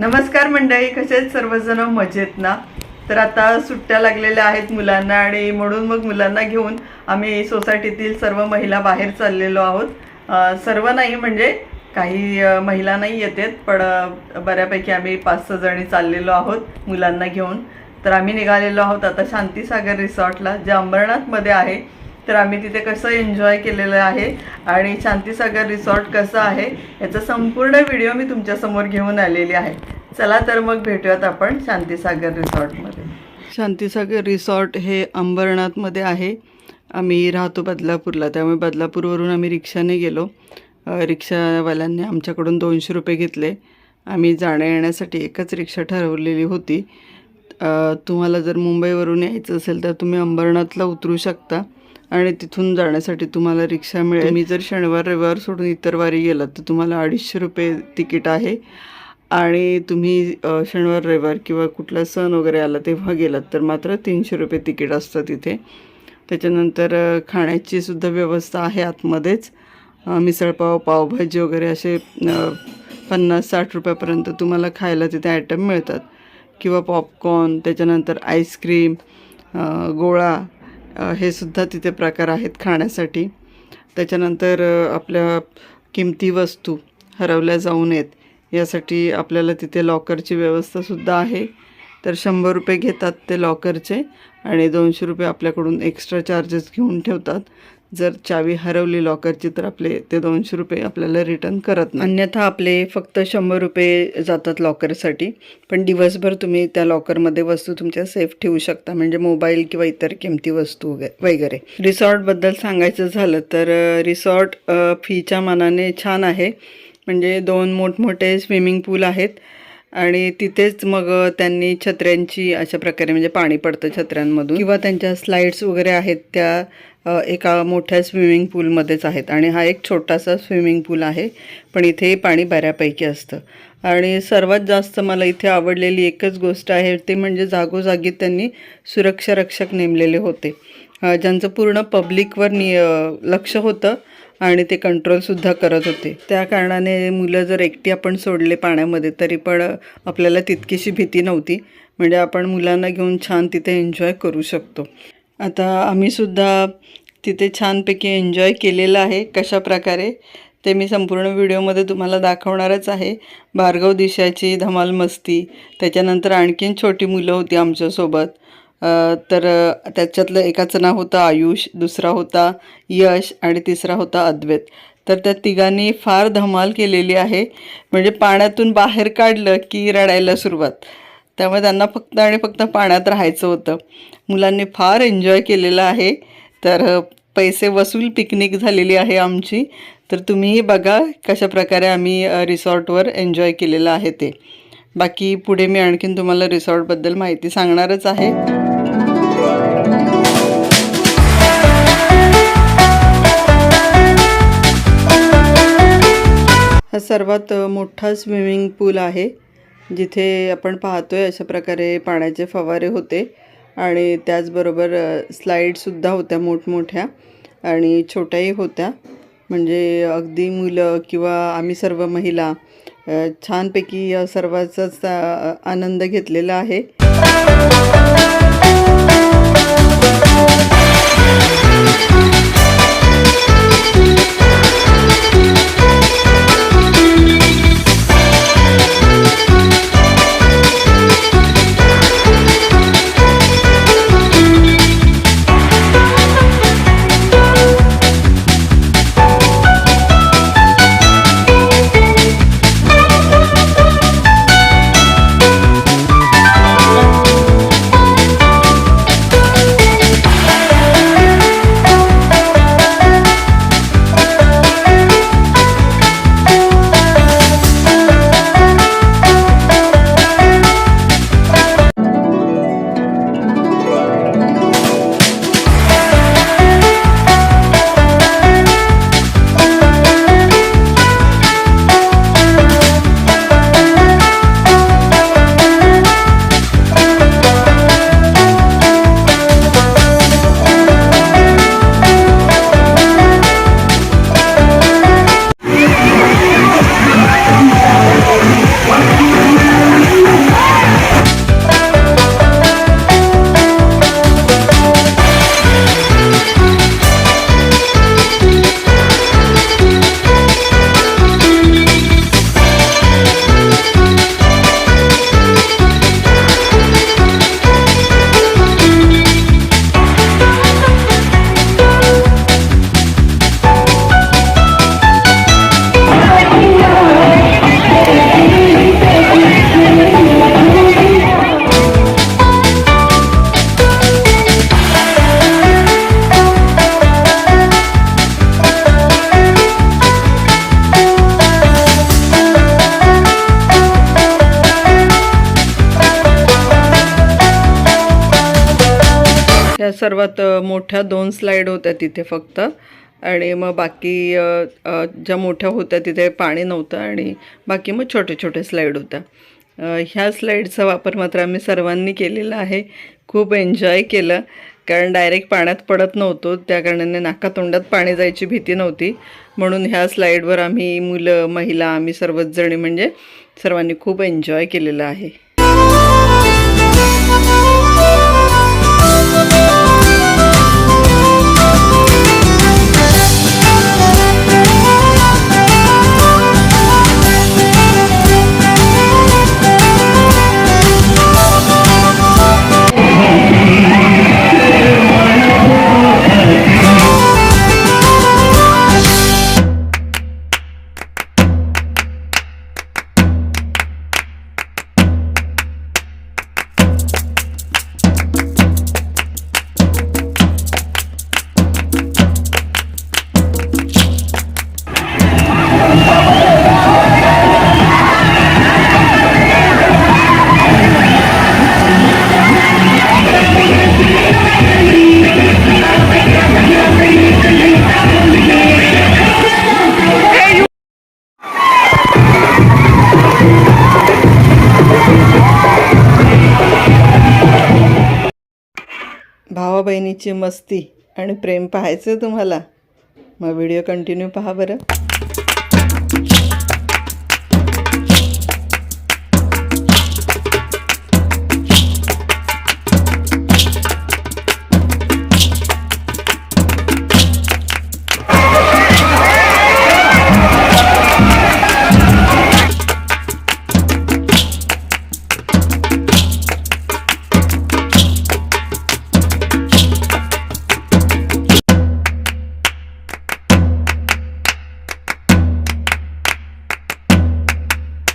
नमस्कार मंडळी कसे आहेत सर्वजण? मजेत ना? तर आता सुट्ट्या लागलेल्या आहेत मुलांना आणि म्हणून मग मुलांना घेऊन आम्ही सोसायटीतील सर्व महिला बाहेर चाललेलो आहोत. सर्व नाही म्हणजे काही महिला नाही येतात पण बऱ्यापैकी आम्ही पाच सहा जणी चाललेलो आहोत मुलांना घेऊन. तर आम्ही निघालेलो आहोत आता शांतीसागर रिसॉर्टला जे अंबरनाथमध्ये आहे. तर आम्ही तिथे कसं एन्जॉय केलेलं आहे आणि शांतीसागर रिसॉर्ट कसं आहे याचा संपूर्ण व्हिडिओ मी तुमच्यासमोर घेऊन आलेली आहे. चला तर मग भेटूयात आपण शांतीसागर रिसॉर्टमध्ये शांतीसागर रिसॉर्ट हे अंबरनाथमध्ये आहे. आम्ही राहतो बदलापूरला त्यामुळे बदलापूरवरून आम्ही रिक्षाने गेलो. रिक्षावाल्यांनी आमच्याकडून दोनशे रुपये घेतले. आम्ही जाण्या येण्यासाठी एकच रिक्षा ठरवलेली होती. तुम्हाला जर मुंबईवरून यायचं असेल तर तुम्ही अंबरनाथला उतरू शकता. आणि तिथून जाण्यासाठी तुम्हाला रिक्षा मिळेल. तुम्ही जर शनिवार रविवार सोडून इतर वारी गेलात तर तुम्हाला अडीचशे रुपये तिकीट आहे. आणि तुम्ही शनिवार रविवार किंवा कुठला सण वगैरे आला तेव्हा गेलात तर मात्र तीनशे रुपये तिकीट असतं तिथे त्याच्यानंतर खाण्याची सुद्धा व्यवस्था आहे आतमध्येच. मिसळपाव पावभाजी वगैरे असे पन्नास साठ रुपयापर्यंत तुम्हाला खायला तिथे आयटम मिळतात. किंवा पॉपकॉर्न त्याच्यानंतर आईस्क्रीम गोळा हे सुद्धा तिथे प्रकार आहेत खाण्यासाठी. त्याच्यानंतर आपल्या किमती वस्तू हरवल्या जाऊ नयेत यासाठी आपल्याला तिथे लॉकरची व्यवस्थासुद्धा आहे. तर शंभर रुपये घेतात ते लॉकरचे आणि दोनशे रुपये आपल्याकडून एक्स्ट्रा चार्जेस घेऊन ठेवतात. जर चावी हरवली लॉकरची तर आपले ते दोनशे रुपये आपल्याला रिटर्न करत नाही. अन्यथा आपले फक्त शंभर रुपये जातात लॉकरसाठी पण दिवसभर तुम्ही त्या लॉकरमध्ये वस्तू तुमच्या सेफ ठेवू शकता. म्हणजे मोबाईल किंवा इतर किमती वस्तू वगैरे. रिसॉर्टबद्दल सांगायचं झालं तर रिसॉर्ट फीच्या मानाने छान आहे. म्हणजे दोन मोठमोठे स्विमिंग पूल आहेत. आणि तिथेच मग त्यांनी छत्र्यांची अशा प्रकारे म्हणजे पाणी पडतं छत्र्यांमधून. किंवा त्यांच्या स्लाईड्स वगैरे आहेत त्या एका मोठ्या स्विमिंग पूलमध्येच आहेत. आणि हा एक छोटासा स्विमिंग पूल आहे पण इथे पाणी बऱ्यापैकी असतं. आणि सर्वात जास्त मला इथे आवडलेली एकच गोष्ट आहे ते म्हणजे जागोजागी त्यांनी सुरक्षा रक्षक नेमलेले होते. ज्यांचं पूर्ण पब्लिकवर नि लक्ष होतं आणि ते कंट्रोलसुद्धा करत होते. त्या कारणाने मुलं जर एकटी आपण सोडले पाण्यामध्ये तरी पण आपल्याला तितकीशी भीती नव्हती. म्हणजे आपण मुलांना घेऊन छान तिथे एन्जॉय करू शकतो. आता आम्हीसुद्धा तिथे छानपैकी एन्जॉय केलेलं आहे कशा प्रकारे ते मी संपूर्ण व्हिडिओमध्ये तुम्हाला दाखवणारच आहे. भार्गव दिशाची धमाल मस्ती. त्याच्यानंतर आणखीन छोटी मुलं होती आमच्यासोबत. तर त्याच्यातलं एकाचं नाव होतं आयुष दुसरा होता यश आणि तिसरा होता अद्वैत. तर त्या तिघांनी फार धमाल केलेली आहे. म्हणजे पाण्यातून बाहेर काढलं की रडायला सुरुवात. त्यामुळे त्यांना फक्त आणि फक्त पाण्यात राहायचं होतं. मुलांनी फार एन्जॉय केलेलं आहे. तर पैसे वसूल पिकनिक झालेली आहे आमची. तर तुम्हीही बघा कशा प्रकारे आम्ही रिसॉर्टवर एन्जॉय केलेलं आहे ते. बाकी पुढे मी आणखीन तुम्हाला रिसॉर्टबद्दल माहिती सांगणारच आहे. हा सर्वात मोठा स्विमिंग पूल आहे. जिथे आपण पाहतोय अशा प्रकारे पाण्याचे फवारे होते आणि त्याचबरोबर स्लाईडसुद्धा होत्या मोठमोठ्या आणि छोट्याही होत्या. म्हणजे अगदी मुलं किंवा आम्ही सर्व महिला छानपैकी सर्वांचाच सर्वाचाच आनंद घेतलेला आहे. सर्वात मोठ्या दोन स्लाईड होत्या तिथे फक्त. आणि मग बाकी ज्या मोठ्या होत्या तिथे पाणी नव्हतं आणि बाकी मग छोटे छोटे स्लाईड होत्या. ह्या स्लाईडचा वापर मात्र आम्ही सर्वांनी केलेला आहे. खूप एन्जॉय केलं. कारण डायरेक्ट पाण्यात पडत नव्हतो. त्या कारणाने नाकातोंडात पाणी जायची भीती नव्हती. म्हणून ह्या स्लाईडवर आम्ही मुलं महिला आम्ही सर्वच जणी म्हणजे सर्वांनी खूप एन्जॉय केलेलं आहे. बहिणीची मस्ती आणि प्रेम पाहायचं तुम्हाला. मग व्हिडिओ कंटिन्यू पहा बरं.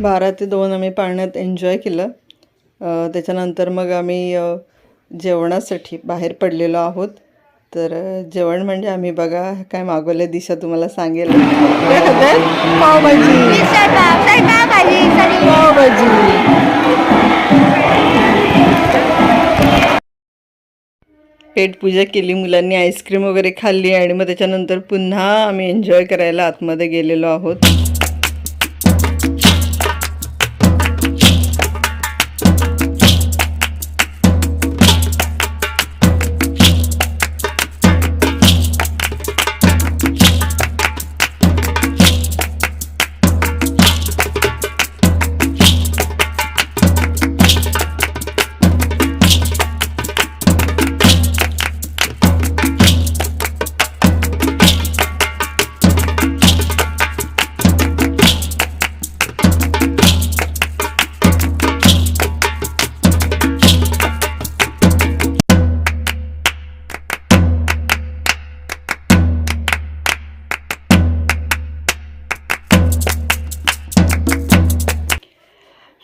बारा ते दोन आम्ही पाळण्यात एन्जॉय केलं. त्याच्यानंतर मग आम्ही जेवणासाठी बाहेर पडलेलो आहोत. तर जेवण म्हणजे आम्ही बघा काय मागवले दिशा तुम्हाला सांगेल. पावभाजी. पावभाजी. पेटपूजा केली मुलांनी आईस्क्रीम वगैरे खाल्ली आणि मग त्याच्यानंतर पुन्हा आम्ही एन्जॉय करायला आतमध्ये गेलेलो आहोत.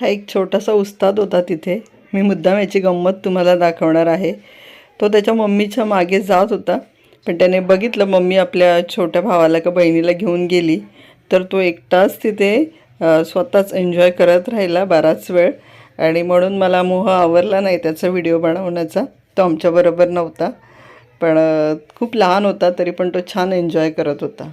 हा एक छोटासा उस्ताद होता तिथे. मी मुद्दाम याची गंमत तुम्हाला दाखवणार आहे. तो त्याच्या मम्मीच्या मागे जात होता. पण त्याने बघितलं मम्मी आपल्या छोट्या भावाला का बहिणीला घेऊन गेली. तर तो एकटाच तिथे स्वतःच एन्जॉय करत राहिला बराच वेळ. आणि म्हणून मला मोह आवरला नाही त्याचा व्हिडिओ बनवण्याचा. तो आमच्याबरोबर नव्हता. पण खूप लहान होता तरी पण तो छान एन्जॉय करत होता.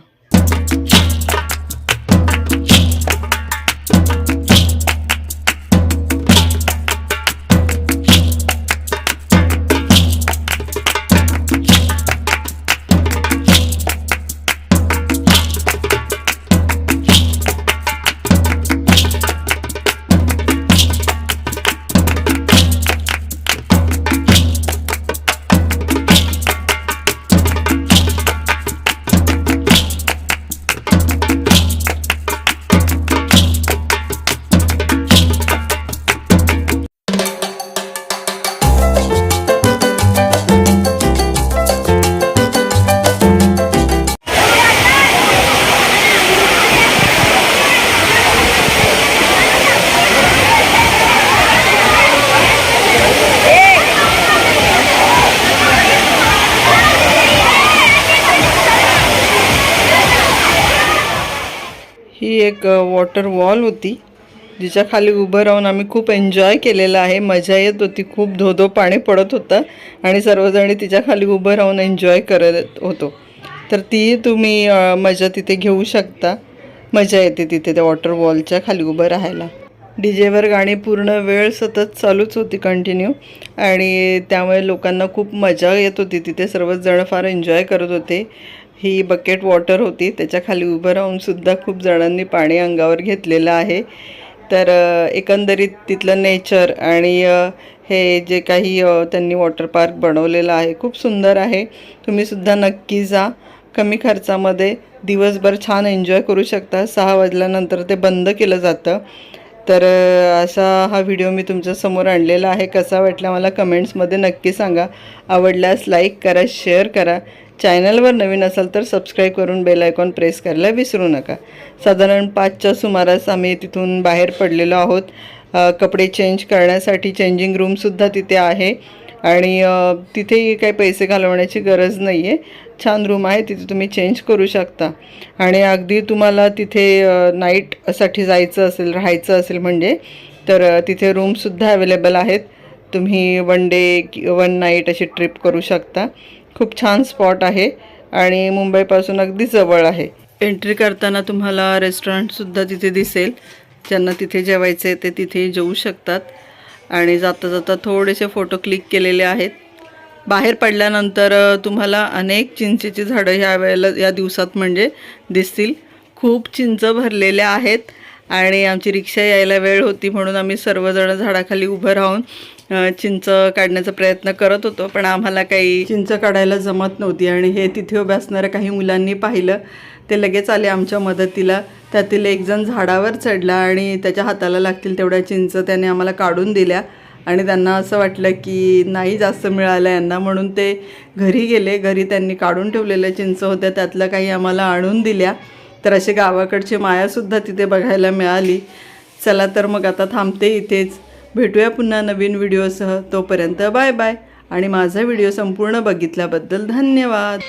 एक वॉटर वॉल होती जिच्या खाली उभं राहून आम्ही खूप एन्जॉय केलेलं आहे. मजा येत होती. खूप धोधो पाणी पडत होतं आणि सर्वजणी तिच्या खाली उभं राहून एन्जॉय करत होतो. तर ती तुम्ही मजा तिथे घेऊ शकता. मजा येते तिथे त्या वॉटर वॉलच्या खाली उभं राहायला. डी जेवर गाणी पूर्ण वेळ सतत चालूच होती कंटिन्यू आणि त्यामुळे लोकांना खूप मजा येत होती. तिथे सर्वच जण फार एन्जॉय करत होते. ही बकेट वॉटर होती. त्याच्याखाली उभं राहूनसुद्धा खूप जणांनी पाणी अंगावर घेतलेलं आहे. तर एकंदरीत तिथलं नेचर आणि हे जे काही त्यांनी वॉटर पार्क बनवलेलं आहे खूप सुंदर आहे. तुम्हीसुद्धा नक्की जा. कमी खर्चामध्ये दिवसभर छान एन्जॉय करू शकता. सहा वाजल्यानंतर ते बंद केलं जातं. तर असा हा व्हिडिओ मी तुमच्यासमोर आणलेला आहे. कसा वाटला मला कमेंट्समध्ये नक्की सांगा. आवडल्यास लाईक करा शेअर करा. चॅनलवर नवीन असाल तर सबस्क्राईब करून बेल आयकॉन प्रेस करायला विसरू नका. साधारण पाचच्या सुमारास आम्ही तिथून बाहेर पडलेलो आहोत. कपडे चेंज करण्यासाठी चेंजिंग रूमसुद्धा तिथे आहे. आणि तिथेही काही पैसे घालवण्याची गरज नाही आहे छान रूम आहे तिथे तुम्ही चेंज करू शकता. आणि अगदी तुम्हाला तिथे नाईटसाठी जायचं असेल राहायचं असेल म्हणजे तर तिथे रूमसुद्धा अवेलेबल आहेत. तुम्ही वन डे वन नाईट अशी ट्रिप करू शकता. खूप छान स्पॉट आहे आणि मुंबईपासून अगदी जवळ आहे. एंट्री करताना तुम्हाला रेस्टॉरंटसुद्धा तिथे दिसेल. ज्यांना तिथे जेवायचे ते तिथे जेवू शकतात. आणि जाता जाता थोडेसे फोटो क्लिक केलेले आहेत. बाहेर पडल्यानंतर तुम्हाला अनेक चिंचेची झाडं ह्या वेळेला या दिवसात म्हणजे दिसतील. खूप चिंच भरलेल्या आहेत. आणि आमची रिक्षा यायला वेळ होती म्हणून आम्ही सर्वजण झाडाखाली उभं राहून चिंच काढण्याचा प्रयत्न करत होतो पण आम्हाला काही चिंच काढायला जमत नव्हती आणि हे तिथे उभ्या असणाऱ्या काही मुलांनी पाहिलं. ते लगेच आले आमच्या मदतीला. त्यातील एक जण झाडावर चढला आणि त्याच्या हाताला लागतील तेवढ्या चिंच त्याने आम्हाला काढून दिल्या. आणि त्यांना असं वाटलं की नाही जास्त मिळालं यांना. म्हणून ते घरी गेले. घरी त्यांनी काढून ठेवलेल्या चिंच होत्या. त्यातलं काही आम्हाला आणून दिल्या. तर अशी गावाकडची मायासुद्धा तिथे बघायला मिळाली. चला तर मग आता थांबते इथेच. भेटूया पुन्हा नवीन व्हिडिओसह. तोपर्यंत बाय बाय. आणि माझा व्हिडिओ संपूर्ण बघितल्याबद्दल धन्यवाद.